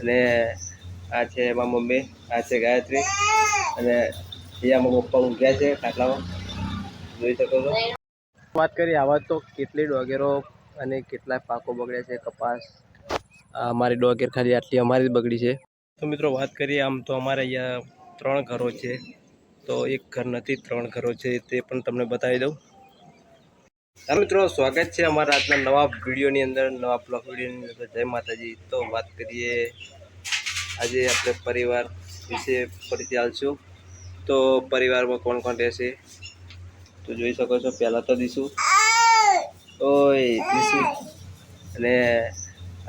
અને આ છે એમાં મમ્મી, આ છે ગાયત્રી અને અહીંયા પપ્પા ઊંઘ્યા છે ખાટલામાં. જોઈ શકો છો. વાત કરીએ, આવા તો કેટલી ડોગેરો અને કેટલા પાકો બગડ્યા છે, કપાસ. અમારી ડોગેર ખાલી આટલી અમારી જ બગડી છે. તો મિત્રો વાત કરીએ, આમ તો અમારે અહીંયા ત્રણ ઘરો છે. તો એક ઘર નથી, ત્રણ ઘરો છે, તે પણ તમને બતાવી દઉં. ચાલો મિત્રો સ્વાગત છે અમારા આજના નવા વિડીયોની અંદર નવા બ્લોગ વિડીયોની અંદર. જય માતાજી. તો વાત કરીએ આજે આપણે પરિવાર વિશે ફરીથી આવશું તો પરિવારમાં કોણ કોણ રહેશે? તો જોઈ શકો છો પહેલાં તો દીશું. ઓય દીશું. અને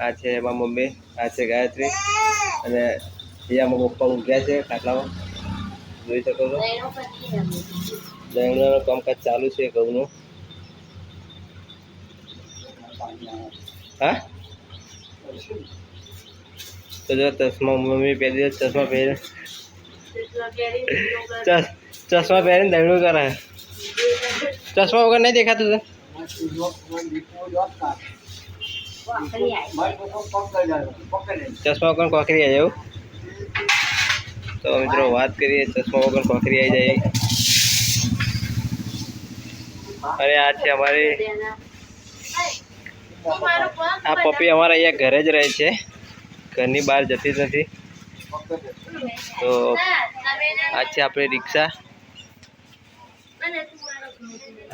આ છે એમાં મમ્મી આ છે ગાયત્રી. અને અહીંયામાં પપ્પા ઊંઘ્યા છે ખાટલામાં. જોઈ શકો છો. બેંગલોરનું કામકાજ ચાલુ છે ઘઉંનું. હા તો જો ચશ્મા મમ્મી પહેરી દે ચશ્મા પહેરે ચસ- ચશ્મા પહેરીને દંડું કરે ચશ્મા વગર નહીં દેખાતું તને ચશ્મા વગર કોકરી આવી એવું તો મિત્રો વાત કરીએ ચશ્મા વગર કોકરી આવી જાય અને આ છે અમારી આ પપ્પી અમારા અહીંયા ઘરે જ રહે છે. ઘરની બહાર જતી જ નથી. તો આ છે આપણી રિક્ષા.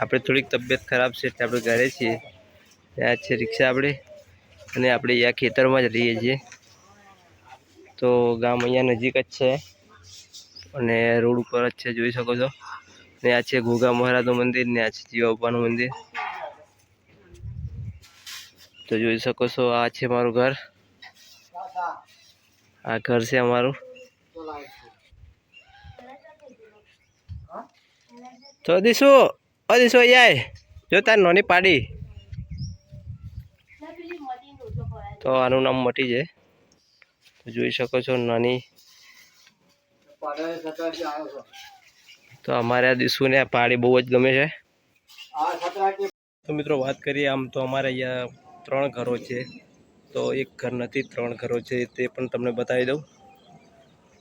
આપણે થોડીક તબિયત ખરાબ છે એટલે આપણે ઘરે છીએ. આ છે રિક્ષા આપણે. અને આપણે અહીંયા ખેતરમાં જ રહીએ છીએ. તો ગામ અહીંયા નજીક જ છે. અને રોડ ઉપર જ છે, જોઈ શકો છો. ને આ છે ઘોઘા મહારાજનું મંદિર ને આ છે જીવા મંદિર. તો જોઈ શકો છો, આ છે મારું ઘર. આ ઘર છે અમારું. તો દીશુ, ઓ દીશુ અહીંયા જોતા નોની પાડી. તો આનું નામ મટી છે. જોઈ શકો છો નાની. તો અમારે આ દીશુને પાડી બહુ જ ગમે છે. તો મિત્રો, વાત કરીએ આમ તો અમારે અહીંયા ત્રણ ઘરો છે. તો એક ઘર નથી, ત્રણ ઘરો છે તે પણ તમને બતાવી દઉં.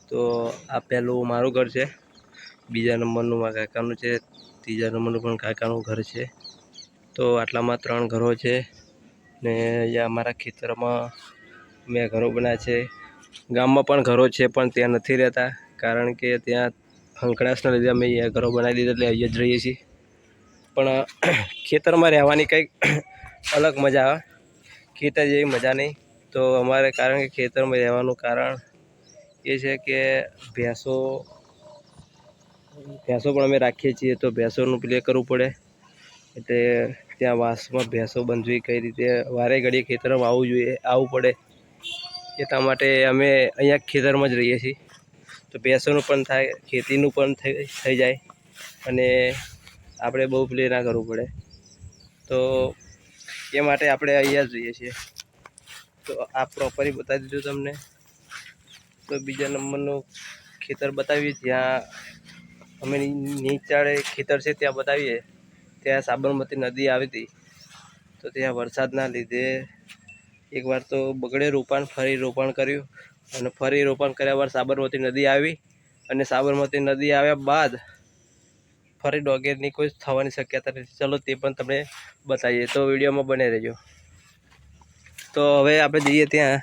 તો આ પહેલું મારું ઘર છે. બીજા નંબરનું મારા કાકાનું છે. ત્રીજા નંબરનું પણ કાકાનું ઘર છે. તો આટલામાં ત્રણ ઘરો છે ને અહીંયા અમારા ખેતરમાં મેં ઘરો બનાવ્યા છે. ગામમાં પણ ઘરો છે પણ ત્યાં નથી રહેતા કારણ કે ત્યાં હંકડાશના લીધે અમે અહીંયા ઘરો બનાવી દીધા એટલે અહીંયા જ રહીએ છીએ. પણ ખેતરમાં રહેવાની કંઈક અલગ મજા આવે. ખેતર જેવી મજા નહીં. તો અમારે કારણ કે ખેતરમાં રહેવાનું કારણ એ છે કે ભેંસો ભેંસો પણ અમે રાખીએ છીએ તો ભેંસોનું પ્લે કરવું પડે. એટલે ત્યાં વાંસમાં ભેંસો બંધવી કઈ રીતે, વારે ઘડીએ ખેતરમાં આવવું જોઈએ, આવવું પડે. એટલા માટે અમે અહીંયા ખેતરમાં જ રહીએ છીએ. તો ભેંસોનું પણ થાય, ખેતીનું પણ થઈ થઈ જાય. અને આપણે બહુ પ્લે ના કરવું પડે. તો એ માટે આપણે અહીંયા જોઈએ છીએ. તો આ પ્રોપરી બતાવી દીધું તમને. તો બીજા નંબરનું ખેતર બતાવીએ. જ્યાં અમે નીચાળે ખેતર છે, ત્યાં બતાવીએ. ત્યાં સાબરમતી નદી આવી હતી તો ત્યાં વરસાદના લીધે એકવાર તો બગડે રોપાણ, ફરી રોપાણ કર્યું. અને ફરી રોપાણ કર્યા બાદ સાબરમતી નદી આવી. અને સાબરમતી નદી આવ્યા બાદ ફરી ડોગેરની કોઈ થવાની શક્યતા નથી. ચલો તે પણ તમને બતાવીએ. તો વિડીયોમાં બને રહેજો. તો હવે આપણે જઈએ ત્યાં.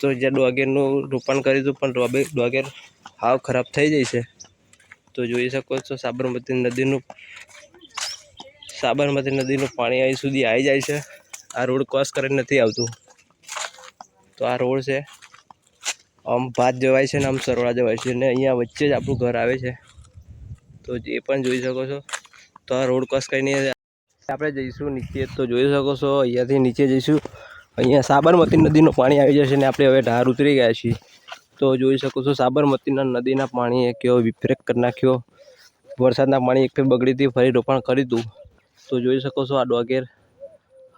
તો જ્યાં ડોગેરનું રોપણ હતું, પણ ડોબે, ડોગેર હાવ ખરાબ થઈ જાય છે. તો જોઈ શકો છો, સાબરમતી નદીનું સાબરમતી નદીનું પાણી અહીં સુધી આવી જાય છે. આ રોડ ક્રોસ કરીને નથી આવતું. તો આ રોડ છે, આમ ભાત જવાય છે ને આમ સરવાળા જવાય છે ને અહીંયા વચ્ચે જ આપણું ઘર આવે છે. તો એ પણ જોઈ શકો છો, તો આ રોડ ક્રોસ કરીને આપણે જઈશું નીચે. તો જોઈ શકો છો, અહીંયાથી નીચે જઈશું. અહીંયા સાબરમતી નદીનું પાણી આવી જશે ને આપણે હવે ઢાર ઉતરી ગયા છીએ. તો જોઈ શકો છો, સાબરમતીના નદીના પાણીએ કેવો વિપરેક કરી નાખ્યો. વરસાદના પાણી એક ફેર બગડી ફરી રોપણ કરી દઉં તો જોઈ શકો છો આ ડોગેર.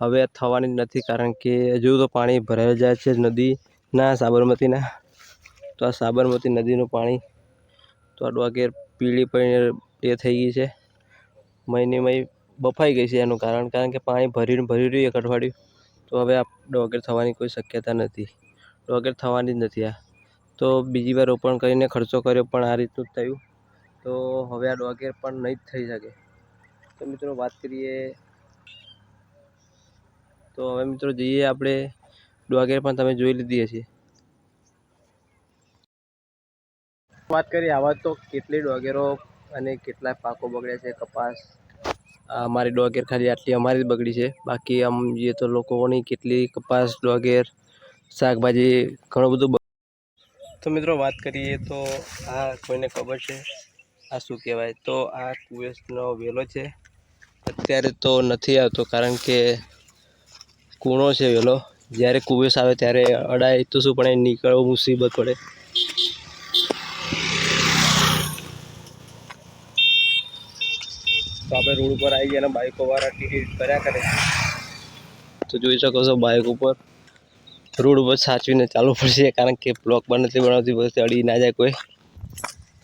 હવે થવાની નથી કારણ કે હજુ તો પાણી ભરાઈ જાય છે નદીના, સાબરમતીના. તો આ સાબરમતી નદીનું પાણી, તો આ ડોગેર પીળી પણ એ થઈ ગઈ છે. મહિને મહી બફાઈ ગઈ છે એનું કારણ કારણ કે પાણી ભરીને ભરી રહ્યું એક અઠવાડિયું. તો હવે આ ડોગર થવાની કોઈ શક્યતા નથી. ડોગેર થવાની જ નથી આ. તો બીજી વાર રોપણ કરીને ખર્ચો કર્યો પણ આ રીતનું જ થયું. તો હવે આ ડોગેર પણ નહીં જ થઈ શકે. તો મિત્રો વાત કરીએ તો હવે મિત્રો જઈએ આપણે ડોગેર પણ તમે જોઈ લીધી હશે. વાત કરીએ, આવા તો કેટલી ડોગેરો અને કેટલા પાકો બગડ્યા છે, કપાસ અમારી ડોગેર ખાલી આટલી અમારી જ બગડી છે. બાકી આમ જોઈએ તો લોકોની કેટલી કપાસ, ડોગેર, શાકભાજી, ઘણું બધું તો મિત્રો વાત કરીએ તો આ કોઈને ખબર છે? આ શું કહેવાય? તો આ કુવેસનો વેલો છે. અત્યારે તો નથી આવતો કારણ કે કૂણો છે વેલો. જ્યારે કુવેસ આવે ત્યારે અડાય તો શું પણ એ નીકળવું, મુસીબત પડે. તો આપણે રોડ ઉપર આવી ગયા અને બાઇકો વાળા ટિકિટ કર્યા કરે. તો જોઈ શકો છો બાઇક ઉપર. રોડ ઉપર સાચવીને ચાલવું પડશે, કારણ કે બ્લોક પણ નથી બનાવતી પછી અડી ના જાય કોઈ.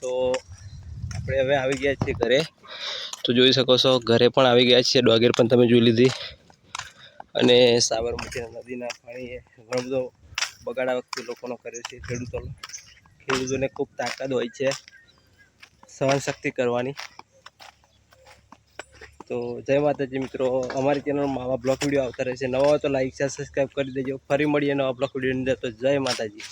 તો આપણે હવે આવી ગયા છીએ ઘરે. તો જોઈ શકો છો, ઘરે પણ આવી ગયા છીએ. ડોગેર પણ તમે જોઈ લીધી. અને સાબરમતી નદીના પાણીએ ઘણો બધો બગાડ આ વખતે લોકોનો કર્યો છે ખેડૂતોનો. ખેડૂતોને ખૂબ તાકાત હોય છે. સહનશક્તિ કરવાની. તો જય માતાજી મિત્રો, અમારી ચેનલમાં આવા બ્લોક વીડિયો આવતા રહેશે. નવા તો લાઈક શેર સબસ્ક્રાઈબ કરી દેજો. ફરી મળીએ નવા બ્લોક વિડીયોની અંદર. તો જય માતાજી.